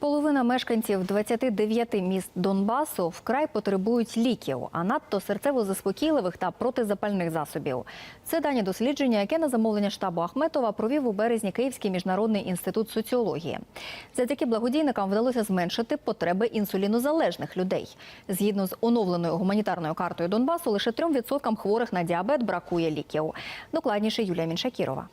Половина мешканців 29 міст Донбасу вкрай потребують ліків, а надто серцево-заспокійливих та протизапальних засобів. Це дані дослідження, яке на замовлення штабу Ахметова провів у березні Київський міжнародний інститут соціології. Завдяки благодійникам вдалося зменшити потреби інсулінозалежних людей. Згідно з оновленою гуманітарною картою Донбасу, лише 3% хворих на діабет бракує ліків. Докладніше Юлія Міншакірова.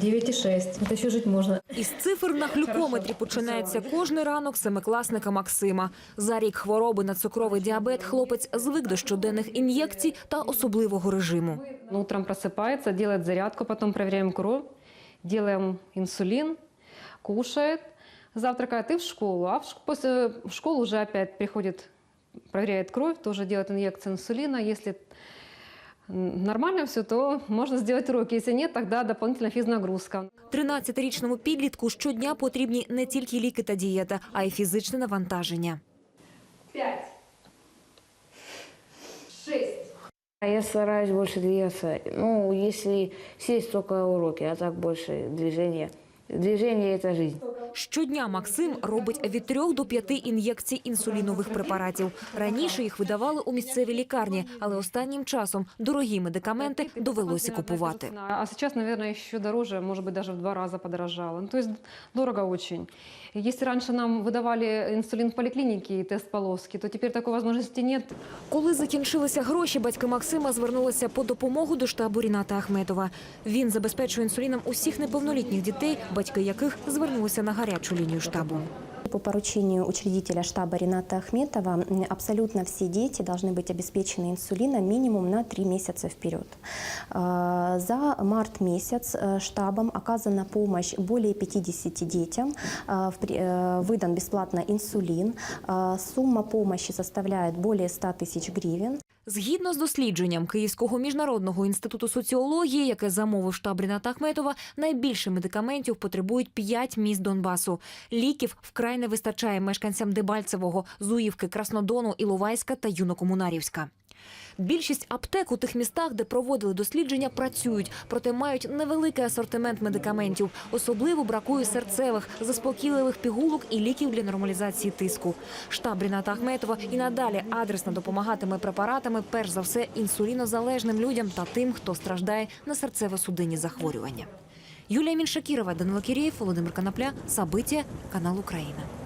9,6. Это еще жить можно. Із цифр на глюкометрі починається кожний ранок семикласника Максима. За рік хвороби на цукровий діабет хлопець звик до щоденних ін'єкцій та особливого режиму. Ну, Утром просыпается, делает зарядку, потом проверяем кровь, делаем инсулин, кушает, завтракает и в школу. А в ш- после в школу уже опять приходит, проверяет кровь, тоже делает инъекцию инсулина. Если м, нормально все, то можно сделать уроки. Если нет, тогда дополнительная физнагрузка. 13-річному підлітку щодня потрібні не тільки ліки та дієта, а й фізичне навантаження. А Я стараюсь больше двигаться. Ну, если сесть только уроки, а так больше движения. Движение – это жизнь. Щодня Максим робить від 3 до 5 ін'єкцій інсулінових препаратів. Раніше їх видавали у місцевій лікарні, але останнім часом дорогі медикаменти довелося купувати. А сейчас, наверное, еще дороже, может быть, даже в два раза подорожало. Ну, то есть дорого очень. Если раньше нам выдавали инсулин в поликлинике и тест полоски, то теперь такой возможности нет. Коли закінчилися гроші, батьки Максима звернулися по допомогу до штабу Ріната Ахметова. Він забезпечує інсуліном усіх неповнолітніх дітей, батьки яких звернулися на гарячу лінію штабу По поручению учредителя штаба Рената Ахметова м, абсолютно все дети должны быть обеспечены инсулином минимум на три месяца вперед. А, За март месяц э, штабом оказана помощь более 50 детям. А, в при- э, Выдан бесплатно инсулин. А, Сумма помощи составляет более 100 тысяч гривен. Згідно з дослідженням Київського міжнародного інституту соціології, яке замовив штаб Ріната Ахметова, найбільше медикаментів потребують 5 міст Донбасу. Ліків вкрай не вистачає мешканцям Дебальцевого, Зуївки, Краснодону, Іловайська та Юнокомунарівська. Більшість аптек у тих містах, де проводили дослідження, працюють, проте мають невеликий асортимент медикаментів. Особливо бракує серцевих, заспокійливих пігулок і ліків для нормалізації тиску. Штаб Ріната Ахметова і надалі адресно допомагатиме препаратами, перш за все, інсулінозалежним людям та тим, хто страждає на серцево-судинні захворювання. Юлія Міншакірова, Данила Кірєєв, Володимир Конопля. События. канал Україна.